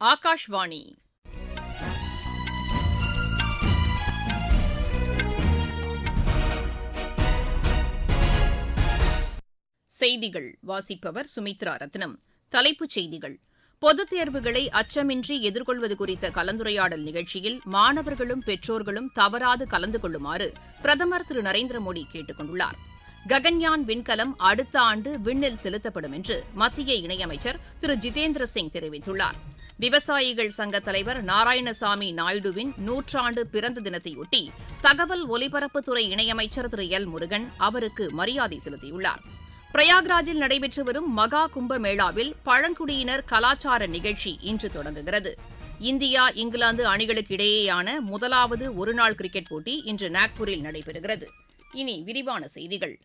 ஆகாஷ்வாணி. செய்திகள் வாசிப்பவர் சுமித்ரா ரத்னம். தலைப்புச் செய்திகள். பொதுத் தேர்வுகளை அச்சமின்றி எதிர்கொள்வது குறித்த கலந்துரையாடல் நிகழ்ச்சியில் மாணவர்களும் பெற்றோர்களும் தவறாது கலந்து கொள்ளுமாறு பிரதமர் திரு. நரேந்திர மோடி கேட்டுக் கொண்டுள்ளார். ககன்யான் விண்கலம் அடுத்த ஆண்டு விண்ணில் செலுத்தப்படும் என்று மத்திய இணையமைச்சர் திரு. ஜிதேந்திர சிங் தெரிவித்துள்ளார். விவசாயிகள் சங்க தலைவர் நாராயணசாமி நாயுடுவின் நூற்றாண்டு பிறந்த தினத்தையொட்டி தகவல் ஒலிபரப்புத்துறை இணையமைச்சர் திரு. எல். முருகன் அவருக்கு மரியாதை செலுத்தியுள்ளார். பிரயாக்ராஜில் நடைபெற்று வரும் மகா கும்பமேளாவில் பழங்குடியினர் கலாச்சார நிகழ்ச்சி இன்று தொடங்குகிறது. இந்தியா இங்கிலாந்து அணிகளுக்கு இடையேயான முதலாவது ஒருநாள் கிரிக்கெட் போட்டி இன்று நாக்பூரில் நடைபெறுகிறது. இனி விரிவான செய்திகள்.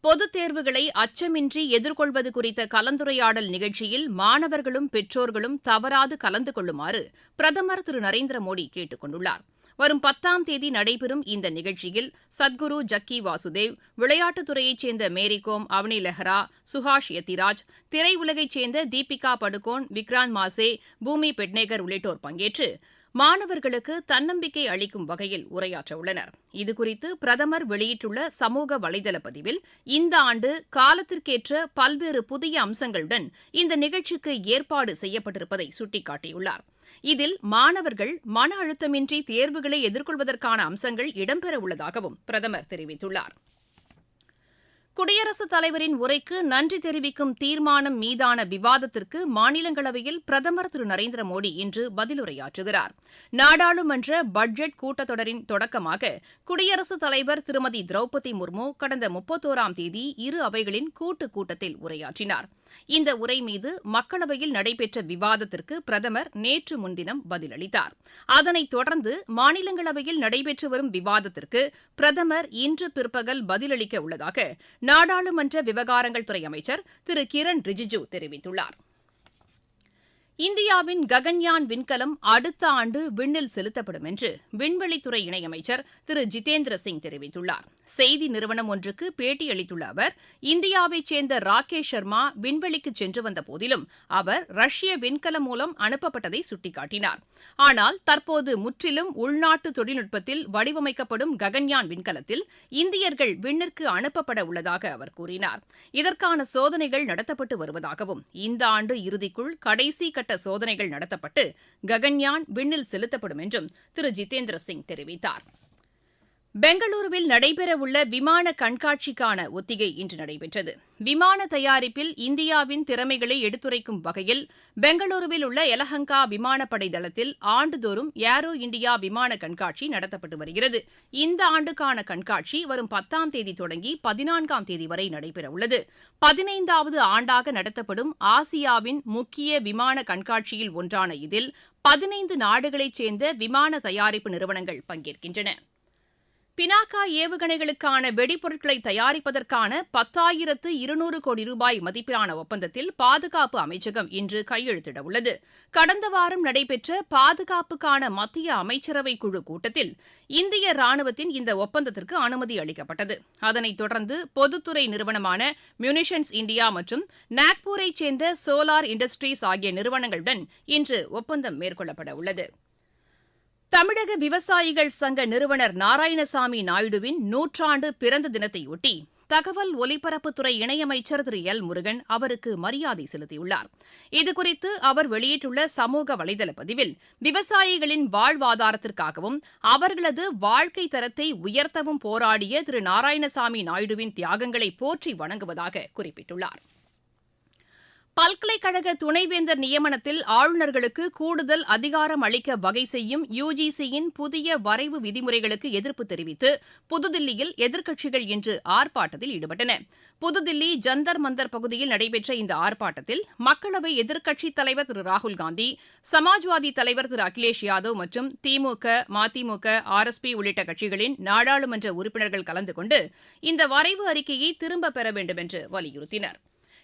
பொதுத் தேர்வுகளை அச்சமின்றி எதிர்கொள்வது குறித்த கலந்துரையாடல் நிகழ்ச்சியில் மாணவர்களும் பெற்றோர்களும் தவறாது கலந்து கொள்ளுமாறு பிரதமர் திரு. நரேந்திர மோடி கேட்டுக் கொண்டுள்ளார். வரும் பத்தாம் தேதி நடைபெறும் இந்த நிகழ்ச்சியில் சத்குரு ஜக்கி வாசுதேவ் விளையாட்டுத் துறையைச் சேர்ந்த மேரிகோம் அவனி லெஹ்ரா சுஹாஷ் யத்திராஜ் திரையுலகைச் சேர்ந்த தீபிகா படுகோன் விக்ராந்த் மாசே பூமி பெட்னேகர் உள்ளிட்டோர் பங்கேற்று மாணவர்களுக்கு தன்னம்பிக்கை அளிக்கும் வகையில் உரையாற்ற உள்ளனர் இதுகுறித்து பிரதமர் வெளியிட்டுள்ள சமூக வலைதள பதிவில் இந்த ஆண்டு காலத்திற்கேற்ற பல்வேறு புதிய அம்சங்களுடன் இந்த நிகழ்ச்சிக்கு ஏற்பாடு செய்யப்பட்டிருப்பதை சுட்டிக்காட்டியுள்ளார். இதில் மாணவர்கள் மன அழுத்தமின்றி தேர்வுகளை எதிர்கொள்வதற்கான அம்சங்கள் இடம்பெறவுள்ளதாகவும் பிரதமர் தெரிவித்துள்ளார். குடியரசுத் தலைவரின் உரைக்கு நன்றி தெரிவிக்கும் தீர்மானம் மீதான விவாதத்திற்கு மாநிலங்களவையில் பிரதமர் திரு நரேந்திர மோடி இன்று பதிலுரையாற்றுகிறார். நாடாளுமன்ற பட்ஜெட் கூட்டத்தொடரின் தொடக்கமாக குடியரசுத் தலைவர் திருமதி திரௌபதி முர்மு கடந்த முப்பத்தோராம் தேதி இரு அவைகளின் கூட்டுக் கூட்டத்தில் உரையாற்றினார். இந்த உரை மீது மக்களவையில் நடைபெற்ற விவாதத்திற்கு பிரதமர் நேற்று முன்தினம் பதிலளித்தார். அதனைத் தொடர்ந்து மாநிலங்களவையில் நடைபெற்று வரும் விவாதத்திற்கு பிரதமர் இன்று பிற்பகல் பதிலளிக்க உள்ளதாக நாடாளுமன்ற விவகாரங்கள் துறை அமைச்சர் திரு கிரண் ரிஜிஜு தெரிவித்துள்ளார். இந்தியாவின் ககன்யான் விண்கலம் அடுத்த ஆண்டு விண்ணில் செலுத்தப்படும் என்று விண்வெளித்துறை இணையமைச்சர் திரு ஜிதேந்திர சிங் தெரிவித்துள்ளார். செய்தி நிறுவனம் ஒன்றுக்கு பேட்டியளித்துள்ள அவர் இந்தியாவைச் சேர்ந்த ராகேஷ் சர்மா விண்வெளிக்கு சென்று வந்த போதிலும் அவர் ரஷ்ய விண்கலம் மூலம் அனுப்பப்பட்டதை சுட்டிக்காட்டினார். ஆனால் தற்போது முற்றிலும் உள்நாட்டு தொழில்நுட்பத்தில் வடிவமைக்கப்படும் ககன்யான் விண்கலத்தில் இந்தியர்கள் விண்ணிற்கு அனுப்பப்பட உள்ளதாக அவர் கூறினார். இதற்கான சோதனைகள் நடத்தப்பட்டு வருவதாகவும் இந்த ஆண்டு இறுதிக்குள் கடைசி கட்ட சோதனைகள் நடத்தப்பட்டு ககன்யான் விண்ணில் செலுத்தப்படும் என்றும் திரு ஜிதேந்திர சிங் தெரிவித்தார். பெங்களூருவில் நடைபெறவுள்ள விமான கண்காட்சிக்கான ஒத்திகை இன்று நடைபெற்றது. விமான தயாரிப்பில் இந்தியாவின் திறமைகளை எடுத்துரைக்கும் வகையில் பெங்களூருவில் உள்ள எலஹங்கா விமானப்படை தளத்தில் ஆண்டுதோறும் ஏரோ இந்தியா விமான கண்காட்சி நடத்தப்பட்டு வருகிறது. இந்த ஆண்டுக்கான கண்காட்சி வரும் பத்தாம் தேதி தொடங்கி பதினான்காம் தேதி வரை நடைபெறவுள்ளது. பதினைந்தாவது ஆண்டாக நடத்தப்படும் ஆசியாவின் முக்கிய விமான கண்காட்சியில் ஒன்றான இதில் பதினைந்து நாடுகளைச் சேர்ந்த விமான தயாரிப்பு நிறுவனங்கள் பங்கேற்கின்றன. பினாக்கா ஏவுகணைகளுக்கான வெடிப்பொருட்களை தயாரிப்பதற்கான பத்தாயிரத்து இருநூறு கோடி ரூபாய் மதிப்பிலான ஒப்பந்தத்தில் பாதுகாப்பு அமைச்சகம் இன்று கையெழுத்திட உள்ளது கடந்த வாரம் நடைபெற்ற பாதுகாப்புக்கான மத்திய அமைச்சரவை குழு கூட்டத்தில் இந்திய ராணுவத்தின் இந்த ஒப்பந்தத்திற்கு அனுமதி அளிக்கப்பட்டது. அதனைத் தொடர்ந்து பொதுத்துறை நிறுவனமான மியூனிஷன்ஸ் இந்தியா மற்றும் நாக்பூரைச் சேர்ந்த சோலார் இண்டஸ்ட்ரீஸ் ஆகிய நிறுவனங்களுடன் இன்று ஒப்பந்தம் மேற்கொள்ளப்பட உள்ளது தமிழக விவசாயிகள் சங்க நிறுவனர் நாராயணசாமி நாயுடுவின் நூற்றாண்டு பிறந்த தினத்தையொட்டி தகவல் ஒலிபரப்புத்துறை இணையமைச்சர் திரு. எல். முருகன் அவருக்கு மரியாதை செலுத்தியுள்ளார். இதுகுறித்து அவர் வெளியிட்டுள்ள சமூக வலைதள பதிவில் விவசாயிகளின் வாழ்வாதாரத்திற்காகவும் அவர்களது வாழ்க்கை தரத்தை உயர்த்தவும் போராடிய திரு. நாராயணசாமி நாயுடுவின் தியாகங்களை போற்றி வணங்குவதாக குறிப்பிட்டுள்ளார். பல்கலைக்கழக துணைவேந்தர் நியமனத்தில் ஆளுநர்களுக்கு கூடுதல் அதிகாரம் அளிக்க வகை செய்யும் யுஜிசியின் புதிய வரைவு விதிமுறைகளுக்கு எதிர்ப்பு தெரிவித்து புதுதில்லியில் எதிர்க்கட்சிகள் இன்று ஆர்ப்பாட்டத்தில் ஈடுபட்டன. புதுதில்லி ஜந்தர் மந்தர் பகுதியில் நடைபெற்ற இந்த ஆர்ப்பாட்டத்தில் மக்களவை எதிர்க்கட்சித் தலைவர் திரு ராகுல்காந்தி சமாஜ்வாதி தலைவர் திரு அகிலேஷ் யாதவ் மற்றும் திமுக மதிமுக ஆர்எஸ்பி உள்ளிட்ட கட்சிகளின் நாடாளுமன்ற உறுப்பினர்கள் கலந்து கொண்டு இந்த வரைவு அறிக்கையை திரும்பப் பெற வேண்டும் என்று வலியுறுத்தினர்.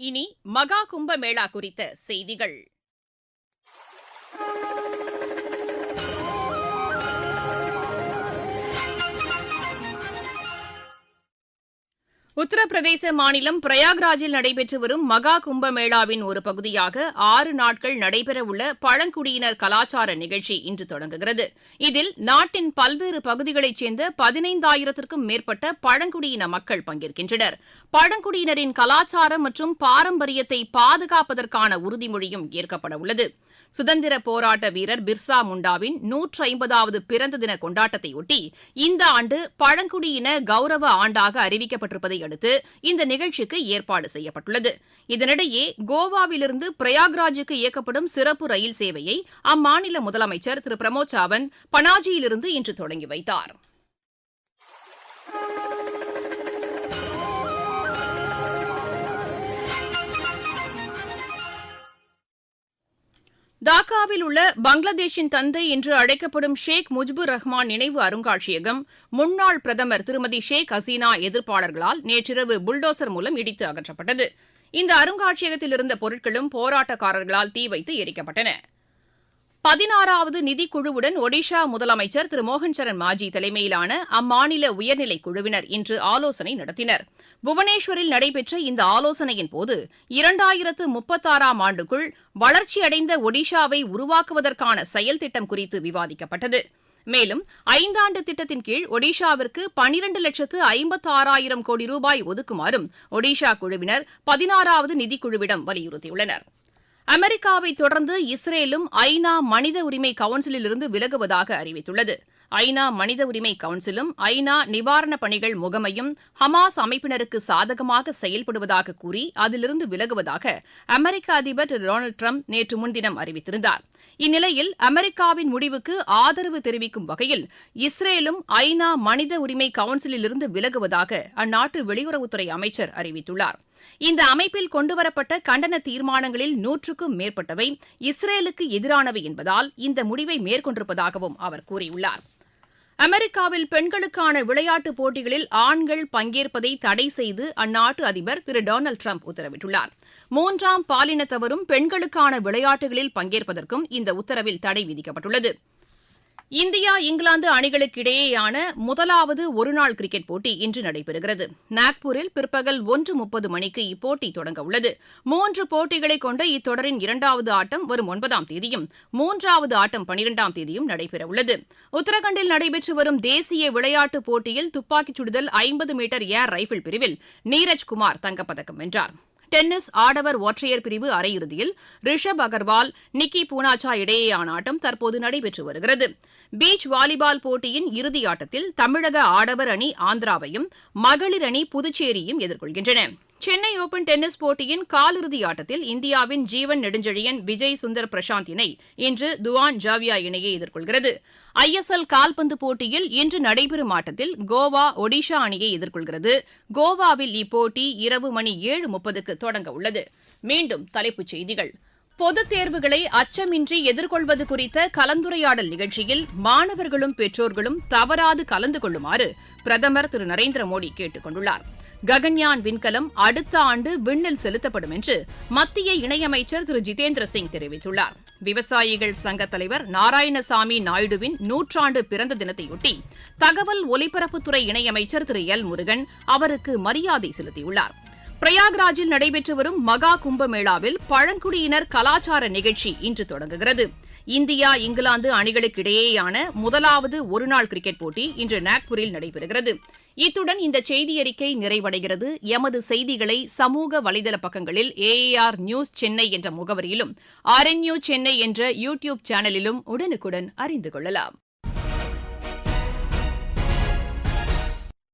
இனி மகா கும்பமேளா குறித்த செய்திகள். உத்தரப்பிரதேச மாநிலம் பிரயாக்ராஜில் நடைபெற்று வரும் மகா கும்பமேளாவின் ஒரு பகுதியாக ஆறு நாட்கள் நடைபெறவுள்ள பழங்குடியினர் கலாச்சார நிகழ்ச்சி இன்று தொடங்குகிறது. இதில் நாட்டின் பல்வேறு பகுதிகளைச் சேர்ந்த பதினைந்தாயிரத்திற்கும் மேற்பட்ட பழங்குடியின மக்கள் பங்கேற்கின்றனர். பழங்குடியினரின் கலாச்சாரம் மற்றும் பாரம்பரியத்தை பாதுகாப்பதற்கான உறுதிமொழியும் ஏற்கப்பட உள்ளது. சுதந்திர போராட்ட வீரர் பிர்சா முண்டாவின் நூற்று ஐம்பதாவது பிறந்த தின கொண்டாட்டத்தையொட்டி இந்த ஆண்டு பழங்குடியின கௌரவ ஆண்டாக அறிவிக்கப்பட்டிருப்பதை அடுத்து இந்த நிகழ்ச்சிக்கு ஏற்பாடு செய்யப்பட்டுள்ளது. இதனிடையே கோவாவிலிருந்து பிரயாக்ராஜுக்கு இயக்கப்படும் சிறப்பு ரயில் சேவையை அம்மாநில முதலமைச்சர் திரு. பிரமோத் சாவந்த் பனாஜியிலிருந்து இன்று தொடங்கி வைத்தார். இந்தியாவில் உள்ள பங்களாதேஷின் தந்தை என்று அழைக்கப்படும் ஷேக் முஜிபுர் ரஹ்மான் நினைவு அருங்காட்சியகம் முன்னாள் பிரதமர் திருமதி ஷேக் ஹசீனா எதிர்ப்பாளர்களால் நேற்றிரவு புல்டோசர் மூலம் இடித்து அகற்றப்பட்டது. இந்த அருங்காட்சியகத்தில் இருந்த பொருட்களும் போராட்டக்காரர்களால் தீ வைத்து எரிக்கப்பட்டன. பதினாறாவது நிதிக்குழுவுடன் ஒடிஷா முதலமைச்சர் திரு மோகன் சரண் மாஜி தலைமையிலான அம்மாநில உயர்நிலைக் குழுவினர் இன்று ஆலோசனை நடத்தினர். புவனேஸ்வரில் நடைபெற்ற இந்த ஆலோசனையின் போது இரண்டாயிரத்து முப்பத்தாறாம் ஆண்டுக்குள் வளர்ச்சியடைந்த ஒடிஷாவை உருவாக்குவதற்கான செயல் திட்டம் குறித்து விவாதிக்கப்பட்டது. மேலும் ஐந்தாண்டு திட்டத்தின் கீழ் ஒடிஷாவிற்கு பனிரண்டு லட்சத்து ஐம்பத்து ஆறாயிரம் கோடி ரூபாய் ஒதுக்குமாறும் ஒடிஷா குழுவினர் பதினாறாவது நிதிக்குழுவிடம் வலியுறுத்தியுள்ளனர். அமெரிக்காவை தொடர்ந்து இஸ்ரேலும் ஐநா மனித உரிமை கவுன்சிலிலிருந்து விலகுவதாக அறிவித்துள்ளது. ஐநா மனித உரிமை கவுன்சிலும் ஐநா நிவாரணப் பணிகள் முகமையும் ஹமாஸ் அமைப்பினருக்கு சாதகமாக செயல்படுவதாக கூறி அதிலிருந்து விலகுவதாக அமெரிக்க அதிபர் திரு டொனால்டு ட்ரம்ப் நேற்று முன்தினம் அறிவித்திருந்தார். இந்நிலையில் அமெரிக்காவின் முடிவுக்கு ஆதரவு தெரிவிக்கும் வகையில் இஸ்ரேலும் ஐநா மனித உரிமை கவுன்சிலிலிருந்து விலகுவதாக அந்நாட்டு வெளியுறவுத்துறை அமைச்சர் அறிவித்துள்ளார். இந்த அமைப்பில் கொண்டுவரப்பட்ட கண்டன தீர்மானங்களில் நூற்றுக்கும் மேற்பட்டவை இஸ்ரேலுக்கு எதிரானவை என்பதால் இந்த முடிவை மேற்கொண்டிருப்பதாகவும் அவர் கூறியுள்ளார். அமெரிக்காவில் பெண்களுக்கான விளையாட்டுப் போட்டிகளில் ஆண்கள் பங்கேற்பதை தடை செய்து அந்நாட்டு அதிபர் திரு டொனால்டு ட்ரம்ப் உத்தரவிட்டுள்ளார். மூன்றாம் பாலினத்தவரும் பெண்களுக்கான விளையாட்டுகளில் பங்கேற்பதற்கும் இந்த உத்தரவில் தடை விதிக்கப்பட்டுள்ளது. இந்தியா இங்கிலாந்து அணிகளுக்கு இடையேயான முதலாவது ஒருநாள் கிரிக்கெட் போட்டி இன்று நடைபெறுகிறது. நாக்பூரில் பிற்பகல் ஒன்று முப்பது மணிக்கு இப்போட்டி தொடங்க உள்ளது. மூன்று போட்டிகளை கொண்ட இத்தொடரின் இரண்டாவது ஆட்டம் வரும் ஒன்பதாம் தேதியும் மூன்றாவது ஆட்டம் பனிரெண்டாம் தேதியும் நடைபெறவுள்ளது உத்தரகண்டில் நடைபெற்று வரும் தேசிய விளையாட்டுப் போட்டியில் துப்பாக்கிச் சுடுதல் ஐம்பது மீட்டர் ஏர் ரைபிள் பிரிவில் நீரஜ் குமார் தங்கப்பதக்கம் வென்றார். டென்னிஸ் ஆடவர் ஒற்றையர் பிரிவு அரையிறுதியில் ரிஷப் அகர்வால் நிக்கி பூனாச்சா இடையேயான ஆட்டம் தற்போது நடைபெற்று வருகிறது. பீச் வாலிபால் போட்டியின் இறுதி ஆட்டத்தில் தமிழக ஆடவர் அணி ஆந்திராவையும் மகளிர் அணி புதுச்சேரியும் எதிர்கொள்கின்றன. சென்னை ஓபன் டென்னிஸ் போட்டியின் காலிறுதி ஆட்டத்தில் இந்தியாவின் ஜீவன் நெடுஞ்செழியன் விஜய் சுந்தர் பிரசாந்த் இணை இன்று துவான் ஜாவியா இணையை எதிர்கொள்கிறது. ஐஎஸ்எல் கால்பந்து போட்டியில் இன்று நடைபெறும் ஆட்டத்தில் கோவா ஒடிஷா அணியை எதிர்கொள்கிறது. கோவாவில் இப்போட்டி இரவு மணி ஏழு முப்பதுக்கு தொடங்க உள்ளது. மீண்டும் தலைப்புச் செய்திகள். பொதுத் தேர்வுகளை அச்சமின்றி எதிர்கொள்வது குறித்த கலந்துரையாடல் நிகழ்ச்சியில் மாணவர்களும் பெற்றோர்களும் தவறாது கலந்து கொள்ளுமாறு பிரதமர் திரு நரேந்திர மோடி கேட்டுக் கொண்டுள்ளாா் ககன்யான் விண்கலம் அடுத்த ஆண்டு விண்ணில் செலுத்தப்படும் என்று மத்திய இணையமைச்சர் திரு. ஜிதேந்திர சிங் தெரிவித்துள்ளார். விவசாயிகள் சங்க தலைவர் நாராயணசாமி நாயுடுவின் நூற்றாண்டு பிறந்த தினத்தையொட்டி தகவல் ஒலிபரப்புத்துறை இணையமைச்சர் திரு. எல். முருகன் அவருக்கு மரியாதை செலுத்தியுள்ளார். பிரயாக்ராஜில் நடைபெற்று வரும் மகா கும்பமேளாவில் பழங்குடியினர் கலாச்சார நிகழ்ச்சி இன்று தொடங்குகிறது. இந்தியா இங்கிலாந்து அணிகளுக்கு இடையேயான முதலாவது ஒருநாள் கிரிக்கெட் போட்டி இன்று நாக்பூரில் நடைபெறுகிறது. இத்துடன் இந்த செய்தியறிக்கை நிறைவடைகிறது. எமது செய்திகளை சமூக வலைதள பக்கங்களில் ஏஏஆர் நியூஸ் சென்னை என்ற முகவரியிலும் ஆர்என்யூ சென்னை என்ற யூ டியூப் சேனலிலும் உடனுக்குடன் அறிந்து கொள்ளலாம்.